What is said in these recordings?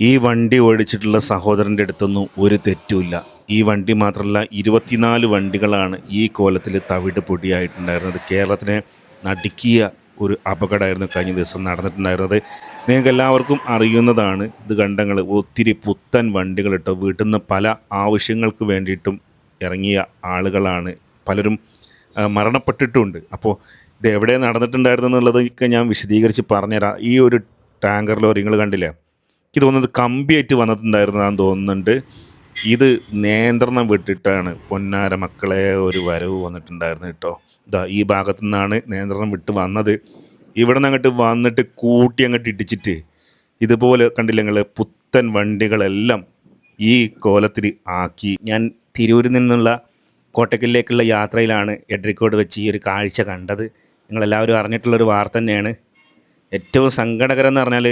ഈ വണ്ടി ഓടിച്ചിട്ടുള്ള സഹോദരന്റെ അടുത്തൊന്നും ഒരു തെറ്റുമില്ല. ഈ വണ്ടി മാത്രമല്ല ഇരുപത്തിനാല് വണ്ടികളാണ് ഈ കോലത്തിൽ തവിട് പൊടിയായിട്ടുണ്ടായിരുന്നത്. കേരളത്തിനെ നടുക്കിയ ഒരു അപകടമായിരുന്നു കഴിഞ്ഞ ദിവസം നടന്നിട്ടുണ്ടായിരുന്നത്. നിങ്ങൾക്ക് എല്ലാവർക്കും അറിയുന്നതാണ് ഇത് കണ്ടങ്ങൾ ഒത്തിരി പുത്തൻ വണ്ടികൾ ഇട്ടോ. വീട്ടിൽ നിന്ന് പല ആവശ്യങ്ങൾക്ക് വേണ്ടിയിട്ടും ഇറങ്ങിയ ആളുകളാണ്. പലരും മരണപ്പെട്ടിട്ടുണ്ട്. അപ്പോൾ ഇത് എവിടെ നടന്നിട്ടുണ്ടായിരുന്നു എന്നുള്ളതൊക്കെ ഞാൻ വിശദീകരിച്ച് പറഞ്ഞുതരാം. ഈ ഒരു ടാങ്കർ ലോറി നിങ്ങൾ കണ്ടില്ലേ? എനിക്ക് തോന്നുന്നത് കമ്പിയായിട്ട് വന്നിട്ടുണ്ടായിരുന്നതാന്ന് തോന്നുന്നുണ്ട്. ഇത് നിയന്ത്രണം വിട്ടിട്ടാണ് പൊന്നാര മക്കളെ ഒരു വരവ് വന്നിട്ടുണ്ടായിരുന്നു കേട്ടോ. ഇതാ ഈ ഭാഗത്തു നിന്നാണ് നിയന്ത്രണം വിട്ട് വന്നത്. ഇവിടെ നിന്ന് അങ്ങോട്ട് വന്നിട്ട് കൂട്ടി അങ്ങോട്ട് ഇടിച്ചിട്ട് ഇതുപോലെ കണ്ടില്ല പുത്തൻ വണ്ടികളെല്ലാം ഈ കോലത്തിൽ ആക്കി. ഞാൻ തിരൂരിൽ നിന്നുള്ള കോട്ടക്കലിലേക്കുള്ള യാത്രയിലാണ് എഡ്രിക്കോട് വെച്ച് ഈ ഒരു കാഴ്ച കണ്ടത്. നിങ്ങളെല്ലാവരും അറിഞ്ഞിട്ടുള്ളൊരു വാർത്ത തന്നെയാണ്. ഏറ്റവും സങ്കടകരം എന്ന് പറഞ്ഞാൽ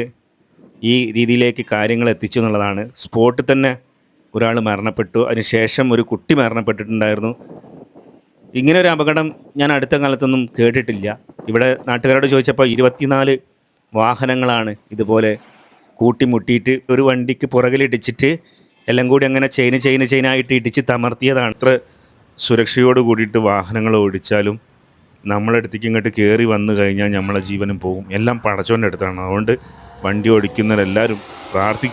ഈ രീതിയിലേക്ക് കാര്യങ്ങൾ എത്തിച്ചു എന്നുള്ളതാണ്. സ്പോട്ടിൽ തന്നെ ഒരാൾ മരണപ്പെട്ടു. അതിനുശേഷം ഒരു കുട്ടി മരണപ്പെട്ടിട്ടുണ്ടായിരുന്നു. ഇങ്ങനെ ഒരു അപകടം ഞാൻ അടുത്ത കാലത്തൊന്നും കേട്ടിട്ടില്ല. ഇവിടെ നാട്ടുകാരോട് ചോദിച്ചപ്പോൾ ഇരുപത്തിനാല് വാഹനങ്ങളാണ് ഇതുപോലെ കൂട്ടിമുട്ടിയിട്ട് ഒരു വണ്ടിക്ക് പുറകിലിടിച്ചിട്ട് എല്ലാം കൂടി അങ്ങനെ ചെയിന് ചെയിന് ചെയിനായിട്ട് ഇടിച്ച് തമർത്തിയതാണ്. അത്ര സുരക്ഷയോട് കൂടിയിട്ട് വാഹനങ്ങൾ ഓടിച്ചാലും നമ്മളെ അടുത്തേക്ക് ഇങ്ങോട്ട് കയറി വന്നു കഴിഞ്ഞാൽ നമ്മളെ ജീവനും പോകും. എല്ലാം പടച്ചോന്റെ അടുത്താണ്. അതുകൊണ്ട് വണ്ടി ഓടിക്കുന്നവരെല്ലാവരും പ്രാർത്ഥി